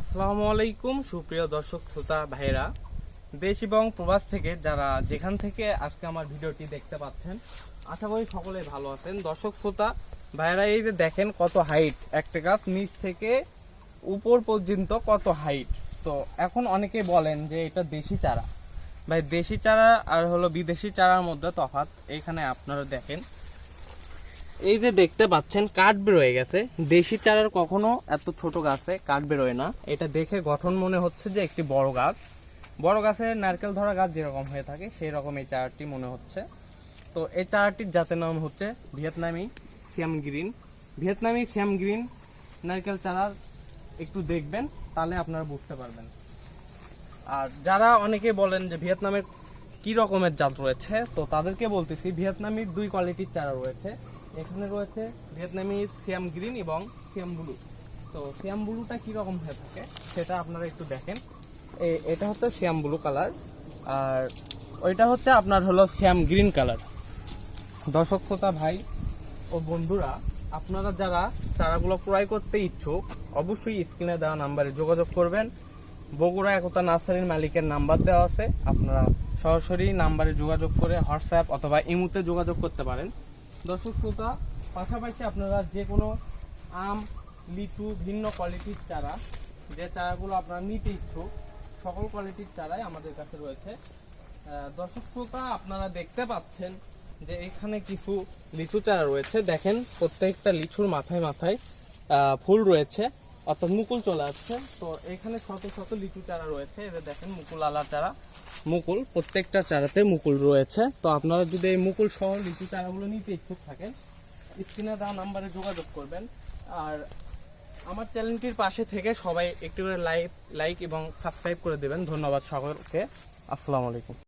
আসসালামু আলাইকুম, সুপ্রিয় দর্শক, শ্রোতা ভাইরা দেশ এবং প্রবাস থেকে যারা যেখান থেকে আজকে আমার ভিডিওটি দেখতে পাচ্ছেন, আশা করি সকলে ভালো আছেন। দর্শক, শ্রোতা ভাইরা এই যে দেখেন কত হাইট একটা গাছ নিচ থেকে উপর পর্যন্ত কত হাইট তো এখন অনেকে বলেন যে এটা দেশি চারা। ভাই, দেশি চারা আর হলো বিদেশি চারার মধ্যে তফাৎ, এখানে আপনারা দেখেন। এই যে দেখতে পাচ্ছেন, কাঠ বেরোয় গেছে। দেশি চারার কখনো এত ছোট গাছে কাঠ বেরোয় না। এটা দেখে গঠন মনে হচ্ছে যে একটি বড় গাছ। বড় গাছে নারকেল ধরা গাছ যেরকম হয়ে থাকে সেই রকম এই চারাটি মনে হচ্ছে। তো এই চারাটির জাতের নাম হচ্ছে ভিয়েতনামি শ্যাম গ্রিন ভিয়েতনামি শ্যাম গ্রিন নারকেল চারা একটু দেখবেন, তাহলে আপনারা বুঝতে পারবেন। আর যারা অনেকে বলেন যে ভিয়েতনামের কি রকমের জাত রয়েছে, তো তাদেরকে বলতেছি, ভিয়েতনামির দুই কোয়ালিটির চারা রয়েছে। এখানে রয়েছে ভিয়েতনামি সিয়াম গ্রিন এবং সিয়াম ব্লু। তো সিয়াম ব্লুটা কীরকম হয়ে থাকে সেটা আপনারা একটু দেখেন। এটা হচ্ছে শ্যাম ব্লু কালার, আর ওইটা হচ্ছে আপনার হলো শ্যাম গ্রিন কালার। দর্শক, শ্রোতা, ভাই ও বন্ধুরা, আপনারা যারা চারাগুলো ক্রয় করতে ইচ্ছুক, অবশ্যই স্ক্রিনে দেওয়া নাম্বারে যোগাযোগ করবেন। বগুড়া একতা নার্সারির মালিকের নাম্বার দেওয়া আছে। আপনারা সরাসরি নাম্বারে যোগাযোগ করে হোয়াটসঅ্যাপ অথবা ইমুতে যোগাযোগ করতে পারেন। দর্শক শ্রোতা, পাশাপাশি আপনারা যে কোনো আম, লিচু, ভিন্ন কোয়ালিটির চারা, যে চারাগুলো আপনারা নিতে ইচ্ছুক, সকল কোয়ালিটির চারাই আমাদের কাছে রয়েছে। দর্শক শ্রোতা, আপনারা দেখতে পাচ্ছেন যে এখানে কিছু লিচু চারা রয়েছে। দেখেন, প্রত্যেকটা লিচুর মাথায় মাথায় ফুল রয়েছে। অর্থাৎ মুকুল চলে আসছে। তো এখানে শত শত লিচু চারা রয়েছে। এদের দেখেন, মুকুল আলা চারা। মুকুল, প্রত্যেকটা চারাতে মুকুল রয়েছে। তো আপনারা যদি এই মুকুল সহ লিচু চারাগুলো নিতে ইচ্ছুক থাকেন, স্ক্রিনে দেওয়া নাম্বারে যোগাযোগ করবেন। আর আমার চ্যানেলটির পাশে থেকে সবাই একটু করে লাইক লাইক এবং সাবস্ক্রাইব করে দেবেন। ধন্যবাদ সকলকে। আসসালামু আলাইকুম।